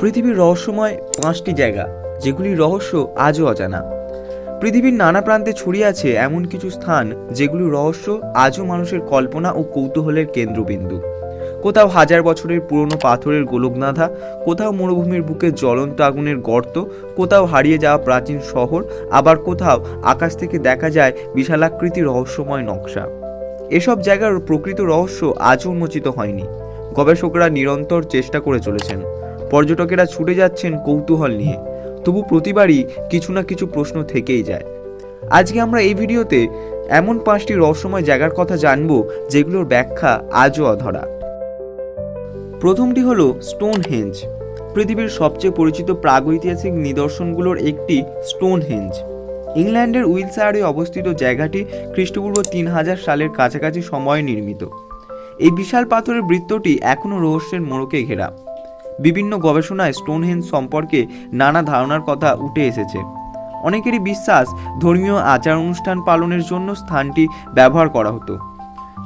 পৃথিবীর রহস্যময় পাঁচটি জায়গা, যেগুলির রহস্য আজও অজানা। পৃথিবীর নানা প্রান্তে ছড়িয়ে আছে এমন কিছু স্থান যেগুলির রহস্য আজও মানুষের কল্পনা ও কৌতূহলের কেন্দ্রবিন্দু। কোথাও হাজার বছরের পুরনো পাথরের গোলকনাথা, কোথাও মরুভূমির বুকে জ্বলন্ত আগুনের গর্ত, কোথাও হারিয়ে যাওয়া প্রাচীন শহর, আবার কোথাও আকাশ থেকে দেখা যায় বিশালাকৃতি রহস্যময় নকশা। এসব জায়গার প্রকৃত রহস্য আজও উন্মোচিত হয়নি। গবেষকরা নিরন্তর চেষ্টা করে চলেছেন। পর্যটকেরা ছুটে যাচ্ছেন কৌতূহল নিয়ে। তবু প্রতিবারই কিছু না কিছু প্রশ্ন থেকেই যায়। আজকে আমরা এই ভিডিওতে এমন পাঁচটি রহস্যময় জায়গার কথা জানব, যেগুলোর ব্যাখ্যা আজও অধরা। প্রথমটি হলো স্টোন হেঞ্জ পৃথিবীর সবচেয়ে পরিচিত প্রাগৈতিহাসিক নিদর্শনগুলোর একটি স্টোন হেঞ্জ ইংল্যান্ডের উইলসায়ারে অবস্থিত জায়গাটি খ্রিস্টপূর্ব তিন হাজার সালের কাছাকাছি সময়ে নির্মিত। এই বিশাল পাথরের বৃত্তটি এখনও রহস্যের মোড়কে ঘেরা। বিভিন্ন গবেষণায় স্টোনহেঞ্জ সম্পর্কে নানা ধারণার কথা উঠে এসেছে। অনেকেরই বিশ্বাস ধর্মীয় আচার অনুষ্ঠান পালনের জন্য স্থানটি ব্যবহার করা হতো।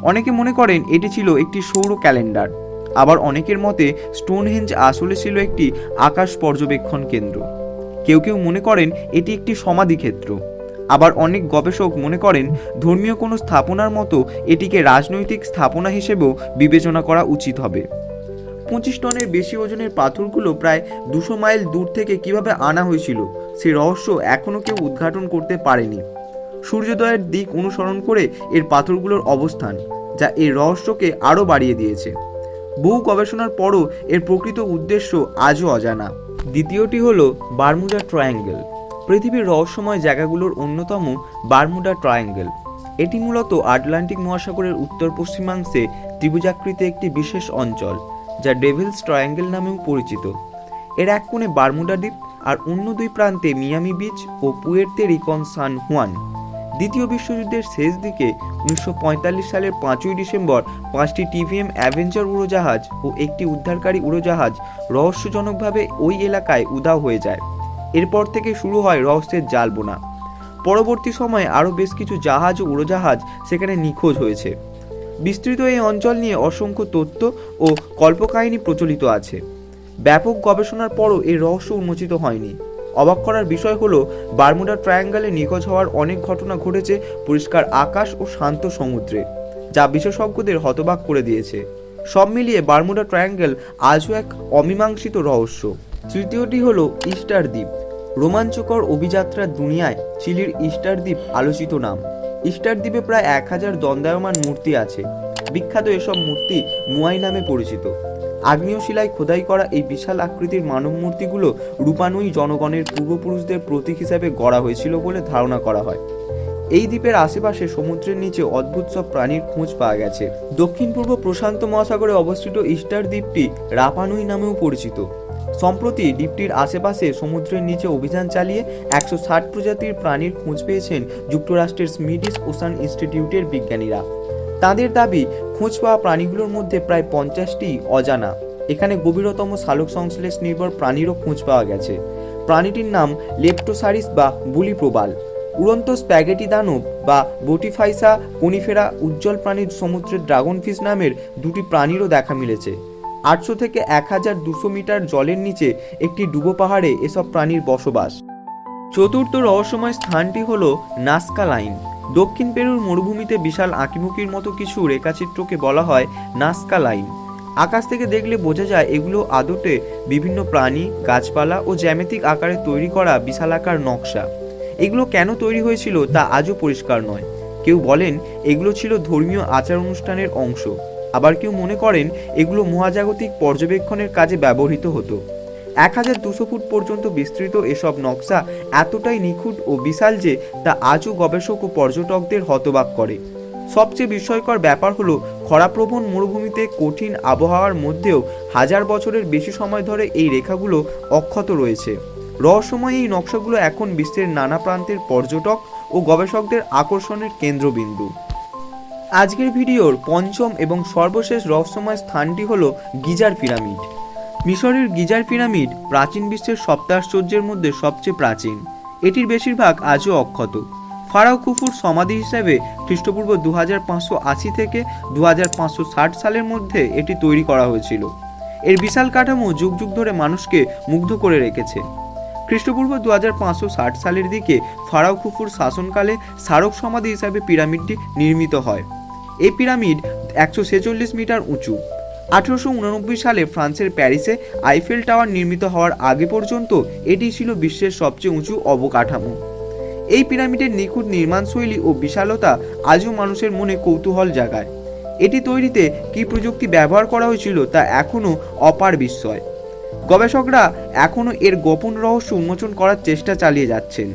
অনেকে মনে করেন এটি ছিল একটি সৌর ক্যালেন্ডার। আবার অনেকের মতে স্টোনহেঞ্জ আসলে ছিল একটি আকাশ পর্যবেক্ষণ কেন্দ্র। কেউ কেউ মনে করেন এটি একটি সমাধিক্ষেত্র। আবার অনেক গবেষক মনে করেন, ধর্মীয় কোনো স্থাপনার মতো এটিকে রাজনৈতিক স্থাপনা হিসেবেও বিবেচনা করা উচিত হবে। পঁচিশ টনের বেশি ওজনের পাথরগুলো প্রায় দুশো মাইল দূর থেকে কীভাবে আনা হয়েছিল, সে রহস্য এখনও কেউ উদ্ঘাটন করতে পারেনি। সূর্যোদয়ের দিক অনুসরণ করে এর পাথরগুলোর অবস্থান, যা এই রহস্যকে আরও বাড়িয়ে দিয়েছে। বহু গবেষণার পরও এর প্রকৃত উদ্দেশ্য আজও অজানা। দ্বিতীয়টি হল বারমুডা ট্রায়াঙ্গেল। পৃথিবীর রহস্যময় জায়গাগুলোর অন্যতম বারমুডা ট্রায়াঙ্গেল। এটি মূলত আটলান্টিক মহাসাগরের উত্তর পশ্চিমাংশে ত্রিভুজাকৃতি একটি বিশেষ অঞ্চল, যা ডেভিলস ট্রায়াঙ্গেল নামেও পরিচিত। এর এক কোণে বারমুডা দ্বীপ আর অন্য দুই প্রান্তে মিয়ামি বিচ ও পুয়ের্তে রিকন সান হুয়ান। দ্বিতীয় বিশ্বযুদ্ধের শেষ দিকে উনিশশো পঁয়তাল্লিশ সালের পাঁচই ডিসেম্বর পাঁচটি টিভিএম অ্যাভেঞ্জার উড়োজাহাজ ও একটি উদ্ধারকারী উড়োজাহাজ রহস্যজনকভাবে ওই এলাকায় উধাও হয়ে যায়। এরপর থেকে শুরু হয় রহস্যের জাল বোনা পরবর্তী সময়ে আরও বেশ কিছু জাহাজ ও উড়োজাহাজ সেখানে নিখোঁজ হয়েছে। বিস্তৃত এই অঞ্চল নিয়ে অসংখ্য তথ্য ও কল্পকাহিনী প্রচলিত আছে। ব্যাপক গবেষণার পরও এই রহস্য উন্মোচিত হয়নি। অবাক করার বিষয় হলো, বারমুডা ট্রায়াঙ্গলে নিখোঁজ হওয়ার অনেক ঘটনা ঘটেছে পরিষ্কার আকাশ ও শান্ত সমুদ্রে, যা বিশেষজ্ঞদের হতবাক করে দিয়েছে। সব মিলিয়ে বারমুডা ট্রায়াঙ্গেল আজও এক অমীমাংসিত রহস্য। তৃতীয়টি হল ইস্টার দ্বীপ। রোমাঞ্চকর অভিযাত্রার দুনিয়ায় চিলির ইস্টার দ্বীপ আলোচিত নাম। ইস্টার দ্বীপে প্রায় এক হাজার দণ্ডায়মান মূর্তি আছে। বিখ্যাত এসব মূর্তি মুয়াই নামে পরিচিত। আগ্নেয় শিলায় খোদাই করা এই বিশাল আকৃতির মানব মূর্তিগুলো রূপানুই জনগণের পূর্বপুরুষদের প্রতীক হিসাবে গড়া হয়েছিল বলে ধারণা করা হয়। এই দ্বীপের আশেপাশে সমুদ্রের নিচে অদ্ভুত সব প্রাণীর খোঁজ পাওয়া গেছে। দক্ষিণ পূর্ব প্রশান্ত মহাসাগরে অবস্থিত ইস্টার দ্বীপটি রাপানুই নামেও পরিচিত। সম্প্রতি দ্বীপটির আশেপাশে সমুদ্রের নিচে অভিযান চালিয়ে একশো ষাট প্রজাতির প্রাণীর খোঁজ পেয়েছেন যুক্তরাষ্ট্রের স্মিডিস ওশান ইনস্টিটিউটের বিজ্ঞানীরা। তাদের দাবি, খোঁজ পাওয়া প্রাণীগুলোর মধ্যে প্রায় পঞ্চাশটি অজানা। এখানে গভীরতম সালোক সংশ্লেষ নির্ভর প্রাণীরও খোঁজ পাওয়া গেছে। প্রাণীটির নাম লেপ্টোসারিস বা বুলি প্রবাল উড়ন্ত স্প্যাগেটি দানব বা বোটিফাইসা কনিফেরা উজ্জ্বল প্রাণীর সমুদ্রের ড্রাগন ফিশ নামের দুটি প্রাণীরও দেখা মিলেছে। আটশো থেকে এক হাজার দুশো মিটার জলের নিচে একটি ডুবো পাহাড়ে এসব প্রাণীর বসবাস। চতুর্থ রহস্যময় স্থানটি হল নাস্কা লাইন। দক্ষিণ পেরুর মরুভূমিতে বিশাল আঁকিমুকির মতো কিছু রেখাচিত্রকে বলা হয় নাস্কা লাইন। আকাশ থেকে দেখলে বোঝা যায় এগুলো আদতে বিভিন্ন প্রাণী, গাছপালা ও জ্যামিতিক আকারে তৈরি করা বিশালাকার নকশা। এগুলো কেন তৈরি হয়েছিল তা আজও পরিষ্কার নয়। কেউ বলেন এগুলো ছিল ধর্মীয় আচার অনুষ্ঠানের অংশ। আবার কেউ মনে করেন এগুলো মহাজাগতিক পর্যবেক্ষণের কাজে ব্যবহৃত হতো। এক হাজার দুশো ফুট পর্যন্ত বিস্তৃত এসব নকশা এতটাই নিখুঁত ও বিশাল যে তা আজও গবেষক ও পর্যটকদের হতবাক করে। সবচেয়ে বিস্ময়কর ব্যাপার হলো, খরাপ্রবণ মরুভূমিতে কঠিন আবহাওয়ার মধ্যেও হাজার বছরের বেশি সময় ধরে এই রেখাগুলো অক্ষত রয়েছে। রহস্যময় এই নকশাগুলো এখন বিশ্বের নানা প্রান্তের পর্যটক ও গবেষকদের আকর্ষণের কেন্দ্রবিন্দু। আজকের ভিডিওর পঞ্চম এবং সর্বশেষ রহস্যময় স্থানটি হলো গিজার পিরামিড। মিশরের গিজার পিরামিড প্রাচীন বিশ্বের সপ্তাশ্চর্যের মধ্যে সবচেয়ে প্রাচীন। এটির বেশিরভাগ আজও অক্ষত। ফারাও কুফুর সমাধি হিসাবে খ্রিস্টপূর্ব দু আশি থেকে দু হাজার পাঁচশো ষাট সালের মধ্যে এটি তৈরি করা হয়েছিল। এর বিশাল কাঠামো যুগ যুগ ধরে মানুষকে মুগ্ধ করে রেখেছে। খ্রিস্টপূর্ব দু হাজার পাঁচশো ষাট সালের দিকে ফারাও খুফুর শাসনকালে স্মারক সমাধি হিসাবে পিরামিডটি নির্মিত হয়। এই পিরামিড একশো ছেচল্লিশ মিটার উঁচু। আঠেরোশো উননব্বই সালে ফ্রান্সের প্যারিসে আইফেল টাওয়ার নির্মিত হওয়ার আগে পর্যন্ত এটি ছিল বিশ্বের সবচেয়ে উঁচু অবকাঠামো। এই পিরামিডের নিখুঁত নির্মাণশৈলী ও বিশালতা আজও মানুষের মনে কৌতূহল জাগায়। এটি তৈরিতে কী প্রযুক্তি ব্যবহার করা হয়েছিল তা এখনও অপার বিস্ময়। গবেষকরা এখনও এর গোপন রহস্য উন্মোচন করার চেষ্টা চালিয়ে যাচ্ছেন।